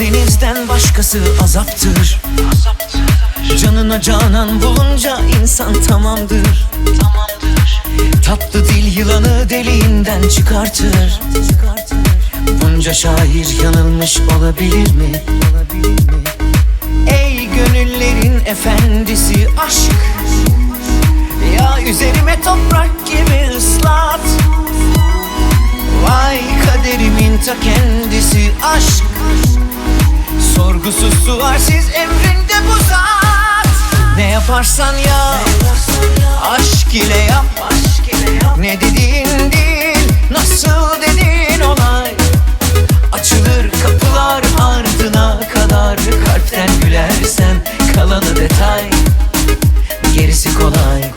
bizden başkası azaptır. Canına canan bulunca insan tamamdır. Tatlı dil yılanı deliğinden çıkartır. Bunca şair yanılmış olabilir mi? Ey gönüllerin efendisi aşk. Ya üzerime toprak gibi ıslat. Vay kaderimin ta kendisi aşk Korkusuz sualsiz emrinde bu zat Ne yaparsan yap. Aşk, ile yap. Ne dediğin değil nasıl dediğin olay Açılır kapılar ardına kadar Kalpten gülersen kalanı detay Gerisi kolay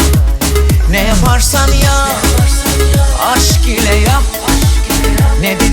Ne yaparsan yap. Aşk ile yap, aşk ile yap. Ne